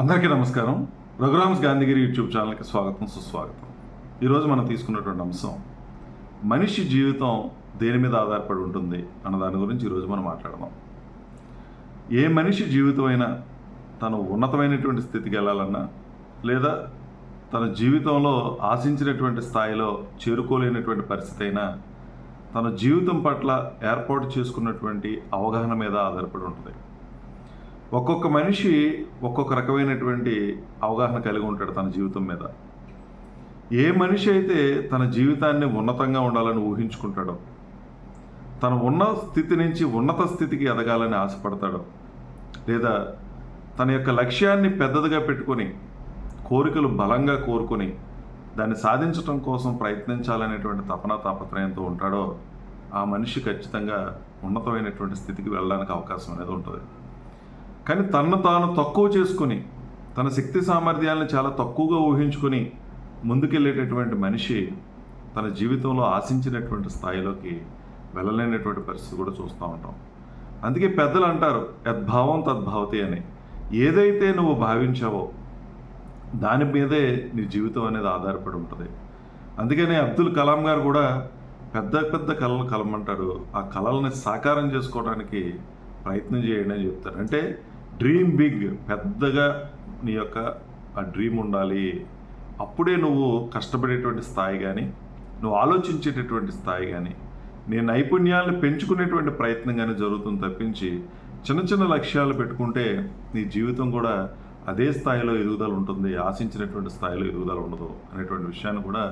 అందరికీ నమస్కారం. రఘురామ్స్ గాంధీగిరి యూట్యూబ్ ఛానల్కి స్వాగతం సుస్వాగతం. ఈరోజు మనం తీసుకున్నటువంటి అంశం మనిషి జీవితం దేని మీద ఆధారపడి ఉంటుంది అన్న దాని గురించి ఈరోజు మనం మాట్లాడదాం. ఏ మనిషి జీవితం అయినా తను ఉన్నతమైనటువంటి స్థితికి వెళ్ళాలన్నా లేదా తన జీవితంలో ఆశించినటువంటి స్థాయిలో చేరుకోలేనటువంటి పరిస్థితి అయినా తన జీవితం పట్ల ఏర్పాటు చేసుకున్నటువంటి అవగాహన మీద ఆధారపడి ఉంటుంది. ఒక్కొక్క మనిషి ఒక్కొక్క రకమైనటువంటి అవగాహన కలిగి ఉంటాడు తన జీవితం మీద. ఏ మనిషి అయితే తన జీవితాన్ని ఉన్నతంగా ఉండాలని ఊహించుకుంటాడో తన ఉన్న స్థితి నుంచి ఉన్నత స్థితికి ఎదగాలని ఆశపడతాడో లేదా తన యొక్క లక్ష్యాన్ని పెద్దదిగా పెట్టుకొని కోరికలు బలంగా కోరుకొని దాన్ని సాధించటం కోసం ప్రయత్నించాలనేటువంటి తపన తాపత్రయంతో ఉంటాడో ఆ మనిషి ఖచ్చితంగా ఉన్నతమైనటువంటి స్థితికి వెళ్ళడానికి అవకాశం అనేది ఉంటుంది. కానీ తనను తాను తక్కువ చేసుకుని తన శక్తి సామర్థ్యాలను చాలా తక్కువగా ఊహించుకొని ముందుకెళ్ళేటటువంటి మనిషి తన జీవితంలో ఆశించినటువంటి స్థాయిలోకి వెళ్ళలేనటువంటి పరిస్థితి కూడా చూస్తూ ఉంటాం. అందుకే పెద్దలు అంటారు యద్భావం తద్భావతి అని. ఏదైతే నువ్వు భావించావో దాని మీదే నీ జీవితం అనేది ఆధారపడి ఉంటుంది. అందుకనే అబ్దుల్ కలాం గారు కూడా పెద్ద పెద్ద కళలు కలమంటాడు ఆ కళల్ని సాకారం చేసుకోవడానికి ప్రయత్నం చేయండి అని చెప్తారు. అంటే డ్రీమ్ బిగ్ పెద్దగా నీ యొక్క ఆ డ్రీమ్ ఉండాలి. అప్పుడే నువ్వు కష్టపడేటువంటి స్థాయి కానీ నువ్వు ఆలోచించేటటువంటి స్థాయి కానీ నీ నైపుణ్యాలను పెంచుకునేటువంటి ప్రయత్నం కానీ జరుగుతుంది తప్పించి చిన్న చిన్న లక్ష్యాలు పెట్టుకుంటే నీ జీవితం కూడా అదే స్థాయిలో ఎదుగుదల ఉంటుంది ఆశించినటువంటి స్థాయిలో ఎదుగుదల ఉండదు అనేటువంటి విషయాన్ని కూడా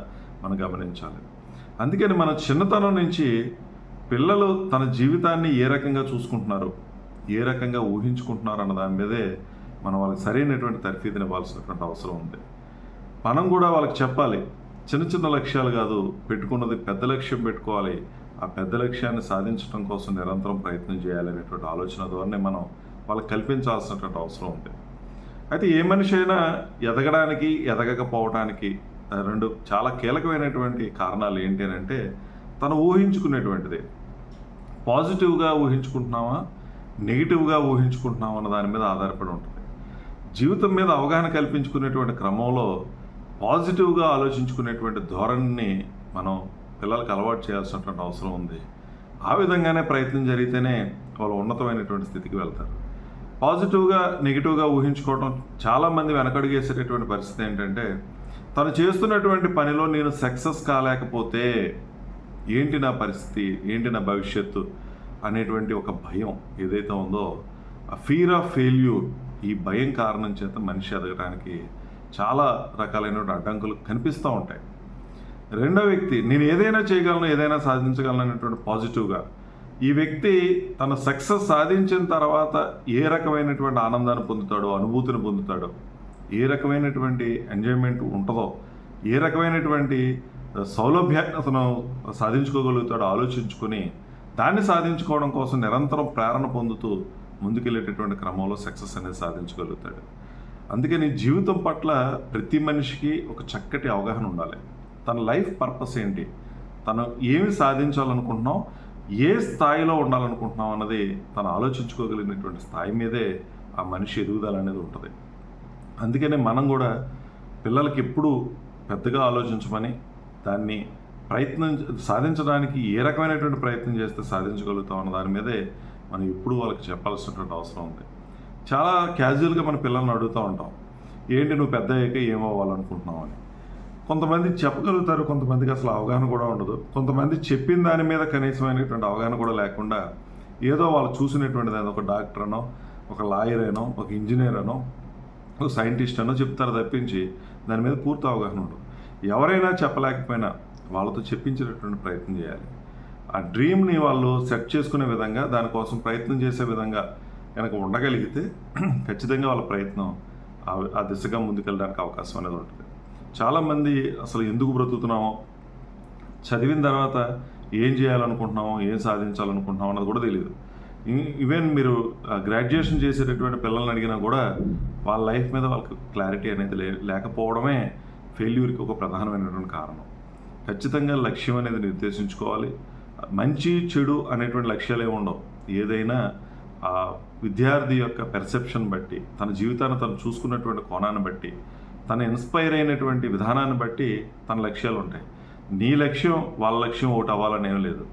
మనం గమనించాలి. అందుకని మన చిన్నతనం నుంచి పిల్లలు తన జీవితాన్ని ఏ రకంగా చూసుకుంటున్నారు? ఏ రకంగా ఊహించుకుంటున్నారు అన్న దాని మీదే మనం వాళ్ళకి సరైనటువంటి తర్ఫీదుని ఇవ్వాల్సినటువంటి అవసరం ఉంది. మనం కూడా వాళ్ళకి చెప్పాలి చిన్న చిన్న లక్ష్యాలు కాదు పెట్టుకున్నది పెద్ద లక్ష్యం పెట్టుకోవాలి ఆ పెద్ద లక్ష్యాన్ని సాధించడం కోసం నిరంతరం ప్రయత్నం చేయాలనేటువంటి ఆలోచన ధోరణి మనం వాళ్ళకి కల్పించాల్సినటువంటి అవసరం ఉంది. అయితే ఏ మనిషి అయినా ఎదగడానికి ఎదగకపోవడానికి రెండు చాలా కీలకమైనటువంటి కారణాలు ఏంటి అని అంటే తను ఊహించుకునేటువంటిది. పాజిటివ్గా ఊహించుకుంటున్నామా? నెగిటివ్గా ఊహించుకుంటున్నాం అన్న దాని మీద ఆధారపడి ఉంటుంది. జీవితం మీద అవగాహన కల్పించుకునేటువంటి క్రమంలో పాజిటివ్గా ఆలోచించుకునేటువంటి ధోరణిని మనం పిల్లలకు అలవాటు చేయాల్సినటువంటి అవసరం ఉంది. ఆ విధంగానే ప్రయత్నం జరిగితేనే వాళ్ళు ఉన్నతమైనటువంటి స్థితికి వెళ్తారు. పాజిటివ్గా నెగిటివ్గా ఊహించుకోవడం చాలామంది వెనకడుగేసేటటువంటి పరిస్థితి ఏంటంటే తను చేస్తున్నటువంటి పనిలో నేను సక్సెస్ కాలేకపోతే ఏంటి నా పరిస్థితి? ఏంటి నా భవిష్యత్తు? అనేటువంటి ఒక భయం ఏదైతే ఉందో ఫీర్ ఆఫ్ ఫెయిల్యూర్ ఈ భయం కారణం చేత మనిషి ఎదగడానికి చాలా రకాలైనటువంటి అడ్డంకులు కనిపిస్తూ ఉంటాయి. రెండో వ్యక్తి నేను ఏదైనా చేయగలను ఏదైనా సాధించగలను అనేటువంటి పాజిటివ్గా ఈ వ్యక్తి తన సక్సెస్ సాధించిన తర్వాత ఏ రకమైనటువంటి ఆనందాన్ని పొందుతాడో అనుభూతిని పొందుతాడో ఏ రకమైనటువంటి ఎంజాయ్మెంట్ ఉంటుందో ఏ రకమైనటువంటి సౌలభ్యాన్ని అతను సాధించుకోగలుగుతాడో ఆలోచించుకొని దాన్ని సాధించుకోవడం కోసం నిరంతరం ప్రేరణ పొందుతూ ముందుకెళ్ళేటటువంటి క్రమంలో సక్సెస్ అనేది సాధించగలుగుతాడు. అందుకని జీవితం పట్ల ప్రతి మనిషికి ఒక చక్కటి అవగాహన ఉండాలి. తన లైఫ్ పర్పస్ ఏంటి? తను ఏమి సాధించాలనుకుంటున్నాం ఏ స్థాయిలో ఉండాలనుకుంటున్నాం అన్నది తను ఆలోచించుకోగలిగినటువంటి స్థాయి మీదే ఆ మనిషి ఎదుగుదల అనేది ఉంటుంది. అందుకనే మనం కూడా పిల్లలకి ఎప్పుడు పెద్దగా ఆలోచించమని దాన్ని ప్రయత్నం సాధించడానికి ఏ రకమైనటువంటి ప్రయత్నం చేస్తే సాధించగలుగుతాం అన్న దాని మీదే మనం ఎప్పుడు వాళ్ళకి చెప్పాల్సినటువంటి అవసరం ఉంది. చాలా క్యాజువల్గా మన పిల్లల్ని అడుగుతూ ఉంటాం. ఏంటి నువ్వు పెద్ద అయ్యాక ఏమవ్వాలనుకుంటున్నావు అని. కొంతమంది చెప్పగలుగుతారు కొంతమందికి అసలు అవగాహన కూడా ఉండదు. కొంతమంది చెప్పిన దాని మీద కనీసమైనటువంటి అవగాహన కూడా లేకుండా ఏదో వాళ్ళు చూసినటువంటిది అది ఒక డాక్టర్ అనో ఒక లాయర్ అయినో ఒక ఇంజనీర్ అనో ఒక సైంటిస్ట్ అనో చెప్తారు తప్పించి దాని మీద పూర్తి అవగాహన ఉండదు. ఎవరైనా చెప్పలేకపోయినా వాళ్ళతో చెప్పించేటటువంటి ప్రయత్నం చేయాలి. ఆ డ్రీమ్ని వాళ్ళు సెట్ చేసుకునే విధంగా దానికోసం ప్రయత్నం చేసే విధంగా కనుక ఉండగలిగితే ఖచ్చితంగా వాళ్ళ ప్రయత్నం ఆ- దిశగా ముందుకెళ్ళడానికి అవకాశం అనేది ఉంటుంది. చాలామంది అసలు ఎందుకు బ్రతుకుతున్నామో చదివిన తర్వాత ఏం చేయాలనుకుంటున్నామో ఏం సాధించాలనుకుంటున్నామో అన్నది కూడా తెలియదు ఈవెన్ మీరు గ్రాడ్యుయేషన్ చేసేటటువంటి పిల్లల్ని అడిగినా కూడా వాళ్ళ లైఫ్ మీద వాళ్ళకి క్లారిటీ అనేది లే లేకపోవడమే ఫెయిల్యూర్కి ఒక ప్రధానమైనటువంటి కారణం. ఖచ్చితంగా లక్ష్యం అనేది నిర్దేశించుకోవాలి. మంచి చెడు అనేటువంటి లక్ష్యాలు ఏమి ఉండవు. ఏదైనా ఆ విద్యార్థి యొక్క పెర్సెప్షన్ బట్టి తన జీవితాన్ని తను చూసుకున్నటువంటి కోణాన్ని బట్టి తను ఇన్స్పైర్ అయినటువంటి విధానాన్ని బట్టి తన లక్ష్యాలు ఉంటాయి. నీ లక్ష్యం వాళ్ళ లక్ష్యం ఒకటి అవ్వాలని ఏం లేదు.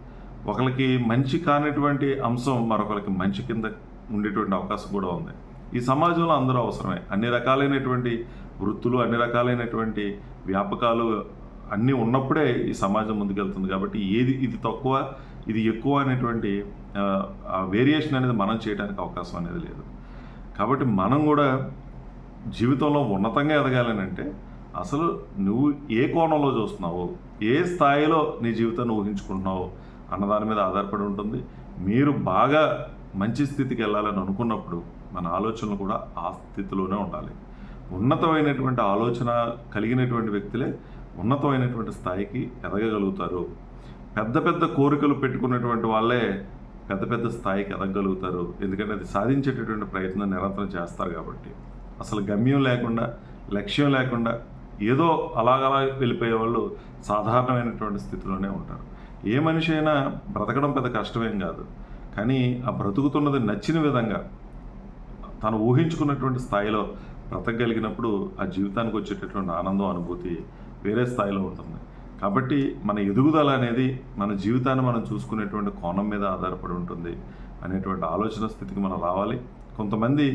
ఒకరికి మంచి కానిటువంటి అంశం మరొకరికి మంచి కింద ఉండేటువంటి అవకాశం కూడా ఉంది. ఈ సమాజంలో అందరూ అవసరమే. అన్ని రకాలైనటువంటి వృత్తులు అన్ని రకాలైనటువంటి వ్యాపకాలు అన్నీ ఉన్నప్పుడే ఈ సమాజం ముందుకెళ్తుంది కాబట్టి ఏది ఇది తక్కువ ఇది ఎక్కువ అనేటువంటి ఆ, వేరియేషన్ అనేది మనం చేయడానికి అవకాశం అనేది లేదు. కాబట్టి మనం కూడా జీవితంలో ఉన్నతంగా ఎదగాలని అంటే అసలు నువ్వు ఏ కోణంలో చూస్తున్నావు ఏ స్థాయిలో నీ జీవితాన్ని ఊహించుకుంటున్నావు అన్న దాని మీద ఆధారపడి ఉంటుంది. మీరు బాగా మంచి స్థితికి వెళ్ళాలని అనుకున్నప్పుడు మన ఆలోచనలు కూడా ఆ స్థితిలోనే ఉండాలి. ఉన్నతమైనటువంటి ఆలోచన కలిగినటువంటి వ్యక్తులే ఉన్నతమైనటువంటి స్థాయికి ఎదగగలుగుతారు. పెద్ద పెద్ద కోరికలు పెట్టుకున్నటువంటి వాళ్ళే పెద్ద పెద్ద స్థాయికి ఎదగగలుగుతారు. ఎందుకంటే అది సాధించేటటువంటి ప్రయత్నం నిరంతరం చేస్తారు కాబట్టి. అసలు గమ్యం లేకుండా లక్ష్యం లేకుండా ఏదో అలాగలా వెళ్ళిపోయే వాళ్ళు సాధారణమైనటువంటి స్థితిలోనే ఉంటారు. ఏ మనిషి అయినా బ్రతకడం పెద్ద కష్టమేం కాదు. కానీ ఆ బ్రతుకుతున్నది నచ్చిన విధంగా తను ఊహించుకున్నటువంటి స్థాయిలో బ్రతకగలిగినప్పుడు ఆ జీవితానికి వచ్చేటటువంటి ఆనందం అనుభూతి వేరే స్థాయిలో ఉంటుంది. కాబట్టి మన ఎదుగుదల అనేది మన జీవితాన్ని మనం చూసుకునేటువంటి కోణం మీద ఆధారపడి ఉంటుంది అనేటువంటి ఆలోచన స్థితికి మనం రావాలి. కొంతమంది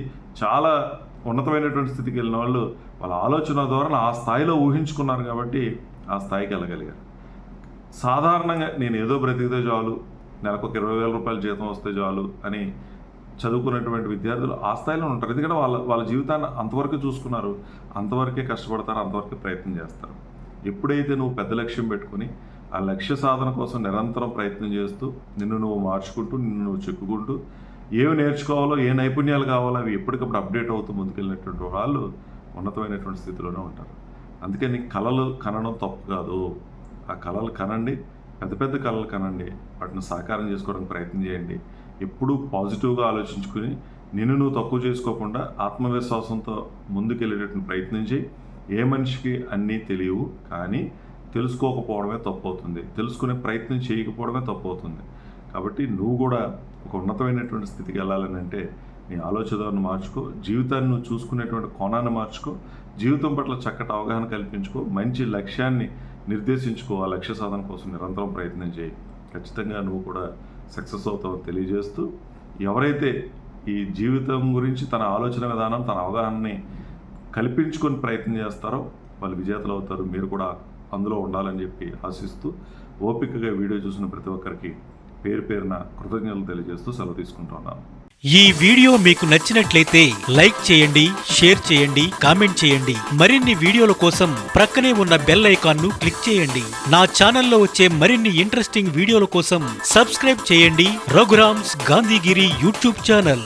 చాలా ఉన్నతమైనటువంటి స్థితికి వెళ్ళిన వాళ్ళు వాళ్ళ ఆలోచన ద్వారా ఆ స్థాయిలో ఊహించుకున్నారు కాబట్టి ఆ స్థాయికి వెళ్ళగలిగారు. సాధారణంగా నేను ఏదో బ్రతికితే చాలు నెలకు ఒక ఇరవై వేల రూపాయల జీతం వస్తే చాలు అని చదువుకున్నటువంటి విద్యార్థులు ఆ స్థాయిలో ఉంటారు. ఎందుకంటే వాళ్ళ వాళ్ళ జీవితాన్ని అంతవరకు చూసుకున్నారు అంతవరకే కష్టపడతారు అంతవరకే ప్రయత్నం చేస్తారు. ఎప్పుడైతే నువ్వు పెద్ద లక్ష్యం పెట్టుకుని ఆ లక్ష్య సాధన కోసం నిరంతరం ప్రయత్నం చేస్తూ నిన్ను నువ్వు మార్చుకుంటూ నిన్ను నువ్వు చెక్కుకుంటూ ఏవి నేర్చుకోవాలో ఏ నైపుణ్యాలు కావాలో అవి ఎప్పటికప్పుడు అప్డేట్ అవుతూ ముందుకెళ్ళినటువంటి వాళ్ళు ఉన్నతమైనటువంటి స్థితిలోనే ఉంటారు. అందుకని కళలు కనడం తప్పు కాదు. ఆ కళలు కనండి పెద్ద పెద్ద కళలు కనండి వాటిని సాకారం చేసుకోవడానికి ప్రయత్నం చేయండి. ఎప్పుడూ పాజిటివ్గా ఆలోచించుకుని నిన్ను నువ్వు తక్కువ చేసుకోకుండా ఆత్మవిశ్వాసంతో ముందుకెళ్ళేటటువంటి ప్రయత్నం చేయి. ఏ మనిషికి అన్నీ తెలియవు కానీ తెలుసుకోకపోవడమే తప్పు అవుతుంది తెలుసుకునే ప్రయత్నం చేయకపోవడమే తప్పు అవుతుంది కాబట్టి నువ్వు కూడా ఒక ఉన్నతమైనటువంటి స్థితికి వెళ్ళాలని అంటే నీ ఆలోచనను మార్చుకో జీవితాన్ని నువ్వు చూసుకునేటువంటి కోణాన్ని మార్చుకో జీవితం పట్ల చక్కటి అవగాహన కల్పించుకో మంచి లక్ష్యాన్ని నిర్దేశించుకో ఆ లక్ష్య సాధన కోసం నిరంతరం ప్రయత్నం చేయి. ఖచ్చితంగా నువ్వు కూడా సక్సెస్ అవుతావు తెలియజేస్తూ ఎవరైతే ఈ జీవితం గురించి తన ఆలోచన విధానం తన అవగాహనని కల్పించుకొని ప్రయత్నం చేస్తారో వాళ్ళు విజేతలు అవుతారు. మీరు కూడా అందులో ఉండాలని చెప్పి ఆశిస్తూ ఓపికగా వీడియో చూసిన ప్రతి ఒక్కరికి పేరు పేరున కృతజ్ఞతలు తెలియజేస్తూ సెలవు తీసుకుంటున్నాను ఈ వీడియో మీకు నచ్చినట్లయితే లైక్ చేయండి షేర్ చేయండి కామెంట్ చేయండి. మరిన్ని వీడియోల కోసం ప్రక్కనే ఉన్న బెల్ ఐకాన్ను క్లిక్ చేయండి. నా ఛానల్లో వచ్చే మరిన్ని ఇంట్రెస్టింగ్ వీడియోల కోసం సబ్స్క్రైబ్ చేయండి. రఘురామ్స్ గాంధీగిరి యూట్యూబ్ ఛానల్.